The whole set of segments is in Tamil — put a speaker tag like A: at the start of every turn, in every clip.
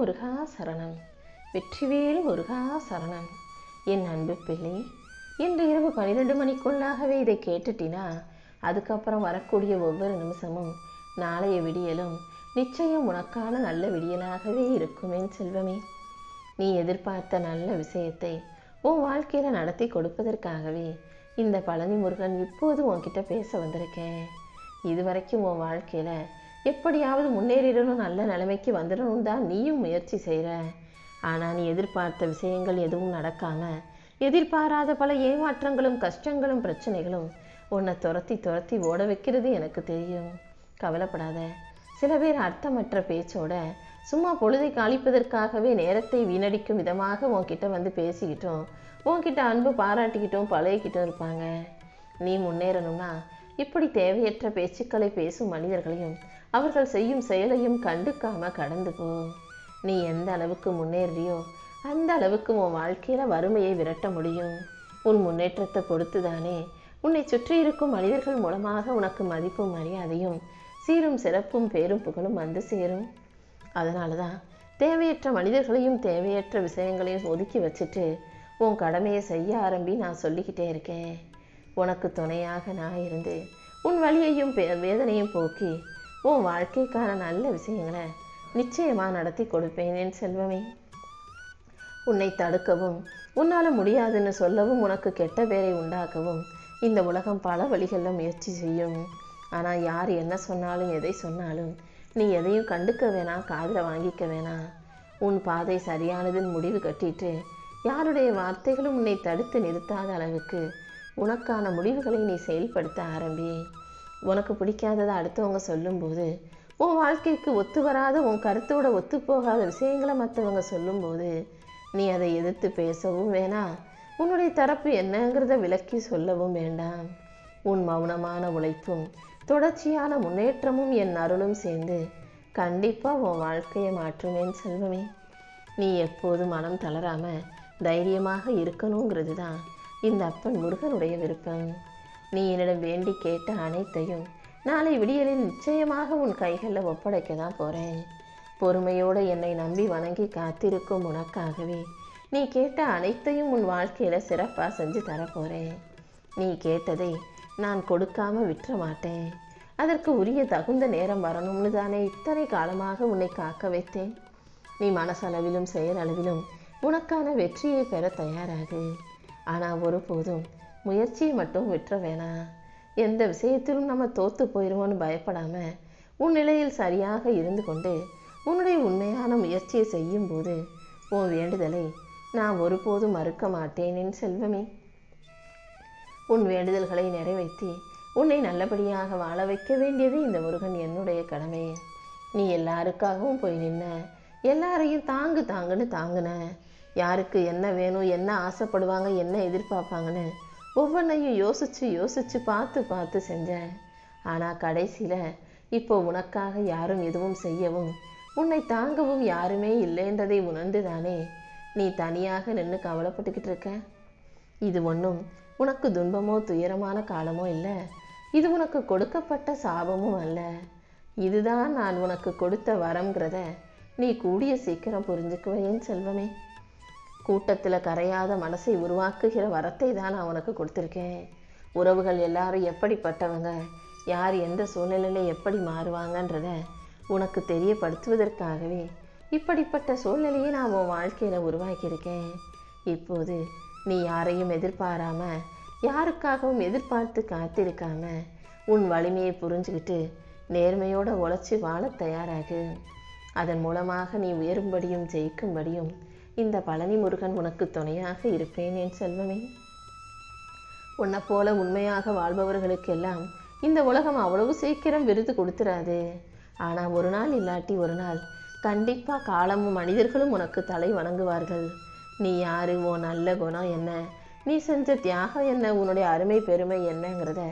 A: முருகா சரணம் வெற்றிவேல் முருகா சரணம் என் அன்பு பிள்ளை இன்று இரவு பன்னிரெண்டு மணிக்குள்ளாகவே இதை கேட்டுட்டினா அதுக்கப்புறம் வரக்கூடிய ஒவ்வொரு நிமிஷமும் நாளைய விடியலும் நிச்சயம் உனக்கான நல்ல விடியலாகவே இருக்குமே செல்வமே. நீ எதிர்பார்த்த நல்ல விஷயத்தை உன் வாழ்க்கையில் நடத்தி கொடுப்பதற்காகவே இந்த பழனி முருகன் இப்போது உன்கிட்ட பேச வந்திருக்கேன். இதுவரைக்கும் உன் வாழ்க்கையில் எப்படியாவது முன்னேறிடணும் நல்ல நிலைமைக்கு வந்துடணும் தான் நீயும் முயற்சி செய்கிற ஆனால் நீ எதிர்பார்த்த விஷயங்கள் எதுவும் நடக்காமல் எதிர்பாராத பல ஏமாற்றங்களும் கஷ்டங்களும் பிரச்சனைகளும் உன்னை துரத்தி துரத்தி ஓட வைக்கிறது எனக்கு தெரியும். கவலைப்படாத. சில பேர் அர்த்தமற்ற பேச்சோட சும்மா பொழுதை காலிப்பதற்காகவே நேரத்தை வீணடிக்கும் விதமாக உன்கிட்ட வந்து பேசிக்கிட்டோம் உன்கிட்ட அன்பு பாராட்டிக்கிட்டும் பழகிக்கிட்டும் இருப்பாங்க. நீ முன்னேறணும்னா இப்படி தேவையற்ற பேச்சுக்களை பேசும் மனிதர்களையும் அவர்கள் செய்யும் செயலையும் கண்டுக்காம கடந்து போ நீ எந்த அளவுக்கு முன்னேறியோ அந்த அளவுக்கு உன் வாழ்க்கையில வறுமையை விரட்ட முடியும். உன் முன்னேற்றத்தை பொறுத்து தானே உன்னை சுற்றி இருக்கும் மனிதர்கள் மூலமாக உனக்கு மதிப்பும் மரியாதையும் சீரும் சிறப்பும் பேரும் புகழும் வந்து சேரும். அதனால தான் தேவையற்ற மனிதர்களையும் தேவையற்ற விஷயங்களையும் ஒதுக்கி வச்சுட்டு உன் கடமையை செய்ய ஆரம்பி நான் சொல்லிக்கிட்டே இருக்கேன். உனக்கு துணையாக நான் இருந்து உன் வழியையும் பே- வேதனையும் போக்கி உன் வாழ்க்கைக்கான நல்ல விஷயங்களை நிச்சயமாக நடத்தி கொடுப்பேன் என் செல்வமே. உன்னை தடுக்கவும் உன்னால் முடியாதுன்னு சொல்லவும் உனக்கு கெட்ட பேரை உண்டாக்கவும் இந்த உலகம் பல வழிகளில் முயற்சி செய்யும். ஆனால் யார் என்ன சொன்னாலும் எதை சொன்னாலும் நீ எதையும் கண்டுக்க வேணாம் காதில் வாங்கிக்க வேணாம். உன் பாதை சரியானதுன்னு முடிவு கட்டிட்டு யாருடைய வார்த்தைகளும் உன்னை தடுத்து நிறுத்தாத அளவுக்கு உனக்கான முடிவுகளை நீ செயல்படுத்த ஆரம்பி. உனக்கு பிடிக்காததை அடுத்தவங்க சொல்லும்போது உன் வாழ்க்கைக்கு ஒத்து வராத உன் கருத்தோட ஒத்து போகாத விஷயங்களை மற்றவங்க சொல்லும்போது நீ அதை எதிர்த்து பேசவும் வேணாம் உன்னுடைய தரப்பு என்னங்கிறத விளக்கி சொல்லவும் வேண்டாம் உன் மௌனமான உழைப்பும் தொடர்ச்சியான முன்னேற்றமும் என் அருளும் சேர்ந்து கண்டிப்பாக உன் வாழ்க்கையை மாற்றுவேன் செல்வமே. நீ எப்போதும் மனம் தளராமல் தைரியமாக இருக்கணுங்கிறது தான் இந்த அப்பன் முருகனுடைய விருப்பம். நீ என்னிடம் வேண்டி கேட்ட அனைத்தையும் நாளை விடியலில் நிச்சயமாக உன் கைகளில் ஒப்படைக்க தான் போகிறேன் பொறுமையோடு என்னை நம்பி வணங்கி காத்திருக்கும் உனக்காகவே நீ கேட்ட அனைத்தையும் உன் வாழ்க்கையில் சிறப்பாக செஞ்சு தரப்போகிறேன் நீ கேட்டதை நான் கொடுக்காம விட்டுற மாட்டேன். அதற்கு உரிய தகுந்த நேரம் வரணும்னு தானே இத்தனை காலமாக உன்னை காக்க வைத்தேன். நீ மனசளவிலும் செயலளவிலும் உனக்கான வெற்றியை பெற தயாராகு. ஆனால் ஒருபோதும் முயற்சியை மட்டும் விட்டுற வேணாம். எந்த விஷயத்திலும் நம்ம தோத்து போயிடுவோன்னு பயப்படாமல் உன் நிலையில் சரியாக இருந்து கொண்டு உன்னுடைய உண்மையான முயற்சியை செய்யும்போது உன் வேண்டுதலை நான் ஒருபோதும் மறுக்க மாட்டேனின் செல்வமே. உன் வேண்டுதல்களை நிறைவேற்றி உன்னை நல்லபடியாக வாழ வைக்க வேண்டியது இந்த முருகன் என்னுடைய கடமை. நீ எல்லாருக்காகவும் போய் நின்ன எல்லாரையும் தாங்கு தாங்குன்னு தாங்குன யாருக்கு என்ன வேணும் என்ன ஆசைப்படுவாங்க என்ன எதிர்பார்ப்பாங்கன்னு ஒவ்வொன்றையும் யோசித்து யோசித்து பார்த்து பார்த்து செஞ்சேன். ஆனால் கடைசியில் இப்போ உனக்காக யாரும் எதுவும் செய்யவும் உன்னை தாங்கவும் யாருமே இல்லைன்றதை உணர்ந்து தானே நீ தனியாக நின்று கவலைப்பட்டுக்கிட்டு இருக்க? இது ஒன்றும் உனக்கு துன்பமோ துயரமான காலமோ இல்லை. இது உனக்கு கொடுக்கப்பட்ட சாபமும் அல்ல. இதுதான் நான் உனக்கு கொடுத்த வரங்கிறத நீ கூடிய சீக்கிரம் புரிஞ்சுக்குவேன் செல்வமே. கூட்டத்தில் கரையாத மனசை உருவாக்குகிற வரத்தை தான் நான் உனக்கு கொடுத்துருக்கேன். உறவுகள் எல்லாரும் எப்படிப்பட்டவங்க? யார் எந்த சூழ்நிலையில எப்படி மாறுவாங்கன்றத உனக்கு தெரியப்படுத்துவதற்காகவே இப்படிப்பட்ட சூழ்நிலையை நான் உன் வாழ்க்கையில் உருவாக்கியிருக்கேன். இப்போது நீ யாரையும் எதிர்பாராம யாருக்காகவும் எதிர்பார்த்து காத்திருக்காம உன் வலிமையை புரிஞ்சுக்கிட்டு நேர்மையோட உழைச்சி வாழ தயாராகு. அதன் மூலமாக நீ உயரும்படியும் ஜெயிக்கும்படியும் இந்த பழனி முருகன் உனக்கு துணையாக இருப்பேன் என் செல்வமே. உன்னை போல உண்மையாக வாழ்பவர்களுக்கெல்லாம் இந்த உலகம் அவ்வளவு சீக்கிரம் விருது கொடுத்துறாது. ஆனால் ஒரு நாள் இல்லாட்டி ஒரு நாள் கண்டிப்பாக காலமும் மனிதர்களும் உனக்கு தலை வணங்குவார்கள். நீ யாரு ஓ நல்ல குணம் என்ன? நீ செஞ்ச தியாகம் என்ன? உன்னுடைய அருமை பெருமை என்னங்கிறத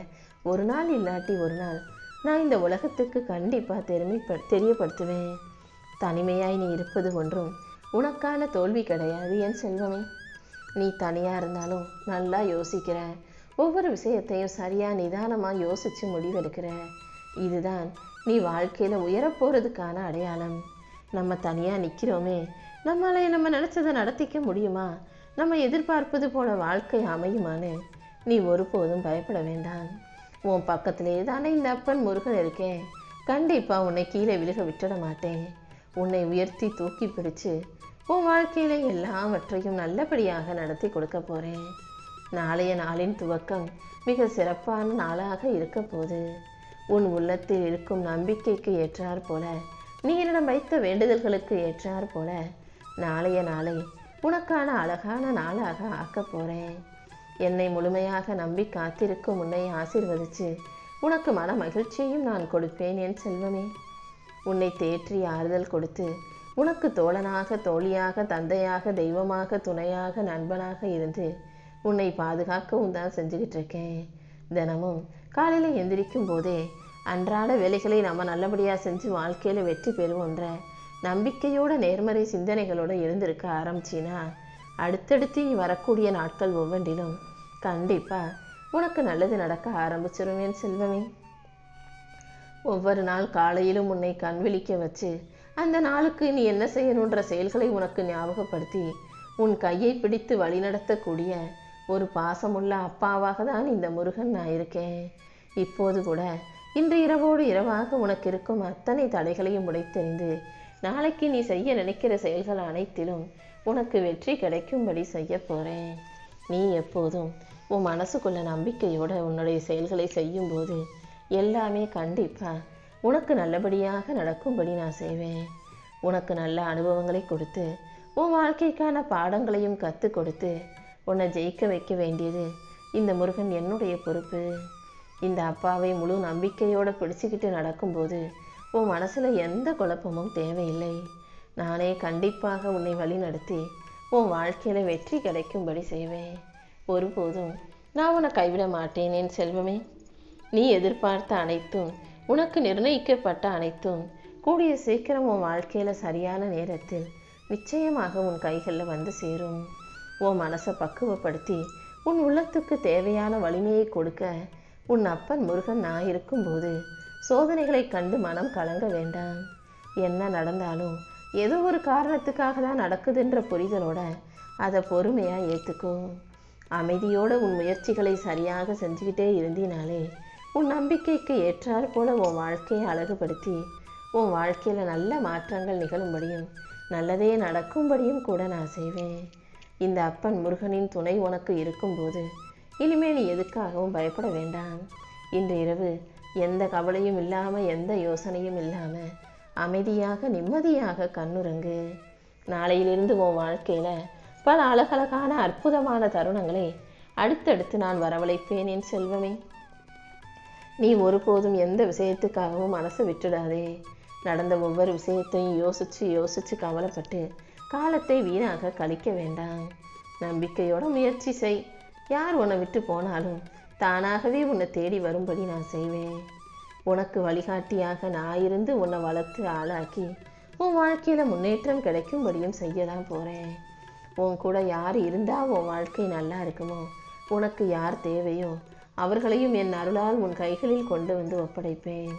A: ஒரு நாள் இல்லாட்டி ஒரு நாள் நான் இந்த உலகத்துக்கு கண்டிப்பாக தெருமைப்ப தெரியப்படுத்துவேன். தனிமையாய் நீ இருப்பது ஒன்றும் உனக்கான தோல்வி கிடையாது என் செல்வமே. நீ தனியாக இருந்தாலும் நல்லா யோசிக்கிற. ஒவ்வொரு விஷயத்தையும் சரியாக நிதானமாக யோசித்து முடிவெடுக்கிற. இதுதான் நீ வாழ்க்கையில் உயரப்போகிறதுக்கான அடையாளம். நம்ம தனியாக நிற்கிறோமே நம்மளை நம்ம நினச்சதை நடத்திக்க முடியுமா? நம்ம எதிர்பார்ப்பது போல வாழ்க்கை அமையுமான்னு நீ ஒருபோதும் பயப்பட வேண்டாம். உன் பக்கத்திலே தானே இந்த அப்பன் முருகன் இருக்கேன். கண்டிப்பாக உன்னை கீழே விழுக விட்டுட மாட்டேன். உன்னை உயர்த்தி தூக்கி பிடிச்சு உன் வாழ்க்கையில எல்லாவற்றையும் நல்லபடியாக நடத்தி கொடுக்க போகிறேன் நாளைய நாளின் துவக்கம் மிக சிறப்பான நாளாக இருக்க போது உன் உள்ளத்தில் இருக்கும் நம்பிக்கைக்கு ஏற்றாற் போல நீ என்னிடம் வைத்த வேண்டுதல்களுக்கு ஏற்றாற் போல நாளைய நாளை உனக்கான அழகான நாளாக ஆக்கப் போகிறேன் என்னை முழுமையாக நம்பி காத்திருக்கும் உன்னை ஆசிர்வதிச்சு உனக்கு மன மகிழ்ச்சியையும் நான் கொடுப்பேன் என் செல்வமே. உன்னை தேற்றி ஆறுதல் கொடுத்து உனக்கு தோழனாக தோழியாக தந்தையாக தெய்வமாக துணையாக நண்பனாக இருந்து உன்னை பாதுகாக்கவும் தான் செஞ்சுக்கிட்டு இருக்கேன். தினமும் காலையில் எந்திரிக்கும் போதே அன்றாட வேலைகளை நம்ம நல்லபடியாக செஞ்சு வாழ்க்கையில் வெற்றி பெறுவோன்ற நம்பிக்கையோட நேர்மறை சிந்தனைகளோட இருந்திருக்க ஆரம்பிச்சினா அடுத்தடுத்து நீ வரக்கூடிய நாட்கள் ஒவ்வொன்றிலும் கண்டிப்பாக உனக்கு நல்லது நடக்க ஆரம்பிச்சிருவேன் செல்வமே. ஒவ்வொரு நாள் காலையிலும் உன்னை கண் விழிக்க வச்சு அந்த நாளுக்கு நீ என்ன செய்யணுன்ற செயல்களை உனக்கு ஞாபகப்படுத்தி உன் கையை பிடித்து வழிநடத்தக்கூடிய ஒரு பாசமுள்ள அப்பாவாக தான் இந்த முருகன் நான் இருக்கேன். இப்போது கூட இன்று இரவோடு இரவாக உனக்கு இருக்கும் அத்தனை தடைகளையும் உடைத்தெறிந்து நாளைக்கு நீ செய்ய நினைக்கிற செயல்கள் அனைத்திலும் உனக்கு வெற்றி கிடைக்கும்படி செய்ய போகிறேன் நீ எப்போதும் உன் மனசுக்குள்ள நம்பிக்கையோட உன்னுடைய செயல்களை செய்யும்போது எல்லாமே கண்டிப்பாக உனக்கு நல்லபடியாக நடக்கும்படி நான் செய்வேன். உனக்கு நல்ல அனுபவங்களை கொடுத்து உன் வாழ்க்கைக்கான பாடங்களையும் கற்றுக் கொடுத்து உன்னை ஜெயிக்க வைக்க வேண்டியது இந்த முருகன் என்னுடைய பொறுப்பு. இந்த அப்பாவை முழு நம்பிக்கையோடு பிடிச்சிக்கிட்டு நடக்கும்போது உன் மனசில் எந்த குழப்பமும் தேவையில்லை. நானே கண்டிப்பாக உன்னை வழிநடத்தி உன் வாழ்க்கையில் வெற்றி கிடைக்கும்படி செய்வேன். ஒருபோதும் நான் உன்னை கைவிட மாட்டேனேன் செல்வமே. நீ எதிர்பார்த்த அனைத்தும் உனக்கு நிர்ணயிக்கப்பட்ட அனைத்தும் கூடிய சீக்கிரம் உன் வாழ்க்கையில் சரியான நேரத்தில் நிச்சயமாக உன் கைகளில் வந்து சேரும். உன் மனசை பக்குவப்படுத்தி உன் உள்ளத்துக்கு தேவையான வலிமையை கொடுக்க உன் அப்பன் முருகன் நான் இருக்கும்போது சோதனைகளை கண்டு மனம் கலங்க வேண்டாம். என்ன நடந்தாலும் ஏதோ ஒரு காரணத்துக்காக தான் நடக்குதுன்ற புரிதலோட அதை பொறுமையாக ஏற்றுக்கும் அமைதியோட உன் முயற்சிகளை சரியாக செஞ்சுக்கிட்டே இருந்தினாலே உன் நம்பிக்கைக்கு ஏற்றாற் போல உன் வாழ்க்கையை அழகுபடுத்தி. உன் வாழ்க்கையில் நல்ல மாற்றங்கள் நிகழும்படியும் நல்லதே நடக்கும்படியும் கூட நான் செய்வேன். இந்த அப்பன் முருகனின் துணை உனக்கு இருக்கும்போது இனிமேல் நீ எதுக்காகவும் பயப்பட வேண்டாம். இன்று இரவு எந்த கவலையும் இல்லாமல் எந்த யோசனையும் இல்லாமல் அமைதியாக நிம்மதியாக கண்ணுறங்கு. நாளையிலிருந்து உன் வாழ்க்கையில் பல அழகழகான அற்புதமான தருணங்களை அடுத்தடுத்து நான் வரவழைப்பேன் என் செல்வமே. நீ ஒருபோதும் எந்த விஷயத்துக்காகவும் மனசை விட்டுடாதே. நடந்த ஒவ்வொரு விஷயத்தையும் யோசித்து யோசித்து கவலைப்பட்டு காலத்தை வீணாக கழிக்க வேண்டாம். நம்பிக்கையோட முயற்சி செய். யார் உன்னை விட்டு போனாலும் தானாகவே உன்னை தேடி வரும்படி நான் செய்வேன். உனக்கு வழிகாட்டியாக நான் இருந்து உன்னை வளர்த்து ஆளாக்கி உன் வாழ்க்கையில் முன்னேற்றம் கிடைக்கும்படியும் செய்ய தான் போகிறேன் உன் கூட யார் இருந்தால் உன் வாழ்க்கை நல்லா இருக்குமோ? உனக்கு யார் தேவையோ? அவர்களையும் என் அருளால் உன் கைகளில் கொண்டு வந்து ஒப்படைப்பேன்.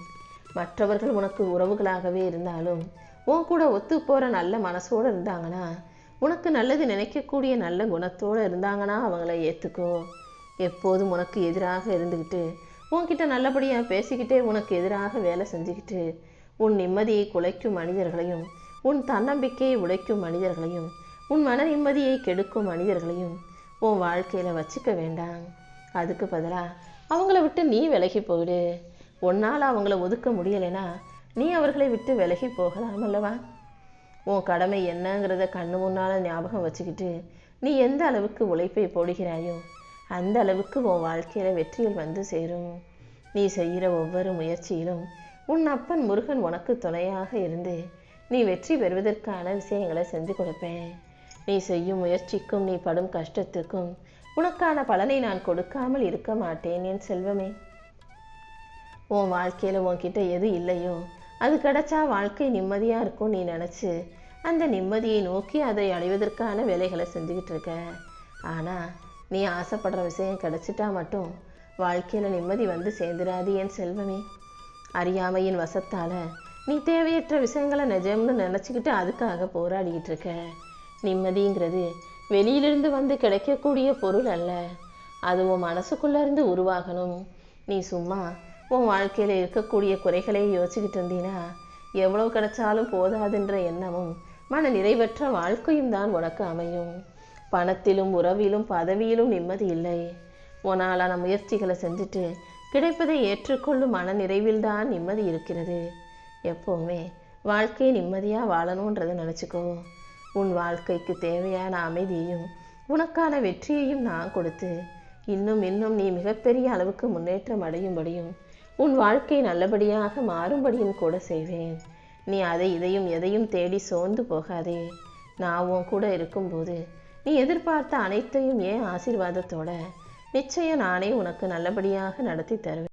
A: மற்றவர்கள் உனக்கு உறவுகளாகவே இருந்தாலும் உன் கூட ஒத்து போகிற நல்ல மனசோடு இருந்தாங்கன்னா உனக்கு நல்லது நினைக்கக்கூடிய நல்ல குணத்தோடு இருந்தாங்கன்னா அவங்கள ஏற்றுக்கோ எப்போதும் உனக்கு எதிராக இருந்துக்கிட்டு உன்கிட்ட நல்லபடியாக பேசிக்கிட்டே உனக்கு எதிராக வேலை செஞ்சுக்கிட்டு உன் நிம்மதியை குலைக்கும் மனிதர்களையும் உன் தன்னம்பிக்கையை உடைக்கும் மனிதர்களையும் உன் மன நிம்மதியை கெடுக்கும் மனிதர்களையும் உன் வாழ்க்கையில் வச்சுக்க வேண்டாம். அதுக்கு பதிலாக அவங்கள விட்டு நீ விலகி போயிடு. உன்னால் அவங்கள ஒதுக்க முடியலைன்னா நீ அவர்களை விட்டு விலகி போகலாம் அல்லவா? உன் கடமை என்னங்கிறத கண்ணு முன்னால் ஞாபகம் வச்சுக்கிட்டு நீ எந்த அளவுக்கு உழைப்பை போடுகிறாயோ அந்த அளவுக்கு உன் வாழ்க்கையில் வெற்றியில் வந்து சேரும். நீ செய்கிற ஒவ்வொரு முயற்சியிலும் உன் அப்பன் முருகன் உனக்கு துணையாக இருந்து நீ வெற்றி பெறுவதற்கான விஷயங்களை செஞ்சு கொடுப்பேன். நீ செய்யும் முயற்சிக்கும் நீ படும் கஷ்டத்துக்கும் உனக்கான பலனை நான் கொடுக்காமல் இருக்க மாட்டேன் என் செல்வமே. உன் வாழ்க்கையில் உன்கிட்ட எது இல்லையோ அது கிடைச்சா வாழ்க்கை நிம்மதியாக இருக்கும் நீ நினச்சி. அந்த நிம்மதியை நோக்கி அதை அடைவதற்கான வேலைகளை செஞ்சுக்கிட்டு இருக்க. ஆனால் நீ ஆசைப்படுற விஷயம் கிடைச்சிட்டா மட்டும் வாழ்க்கையில் நிம்மதி வந்து சேர்ந்துடாது என் செல்வமே. அறியாமையின் வசத்தால் நீ தேவையற்ற விஷயங்களை நிஜம்னு நினச்சிக்கிட்டு அதுக்காக போராடிக்கிட்டு இருக்க. நிம்மதிங்கிறது வெளியிலிருந்து வந்து கிடைக்கக்கூடிய பொருள் அல்ல. அது உன் மனசுக்குள்ள இருந்து உருவாகணும். நீ சும்மா உன் வாழ்க்கையில் இருக்கக்கூடிய குறைகளை யோசிச்சுக்கிட்டு இருந்தீன்னா எவ்வளோ கிடைச்சாலும் போதாதுன்ற எண்ணமும் மன நிறைவற்ற வாழ்க்கையும் தான் உனக்கு அமையும். பணத்திலும் உறவிலும் பதவியிலும் நிம்மதி இல்லை. உன்னாலான முயற்சிகளை செஞ்சுட்டு கிடைப்பதை ஏற்றுக்கொள்ளும் மன நிறைவில்தான் நிம்மதி இருக்கிறது. எப்போவுமே வாழ்க்கையை நிம்மதியாக வாழணுன்றதை நினச்சிக்கோ. உன் வாழ்க்கைக்கு தேவையான அமைதியையும் உனக்கான வெற்றியையும் நான் கொடுத்து இன்னும் இன்னும் நீ மிகப்பெரிய அளவுக்கு முன்னேற்றம் அடையும்படியும் உன் வாழ்க்கை நல்லபடியாக மாறும்படியும் கூட செய்வேன். நீ அதை இதையும் எதையும் தேடி சோர்ந்து போகாதே. நான் உன் கூட இருக்கும்போது நீ எதிர்பார்த்த அனைத்தையும் ஏன் ஆசீர்வாதத்தோட நிச்சயம் நானே உனக்கு நல்லபடியாக நடத்தி தருவேன்.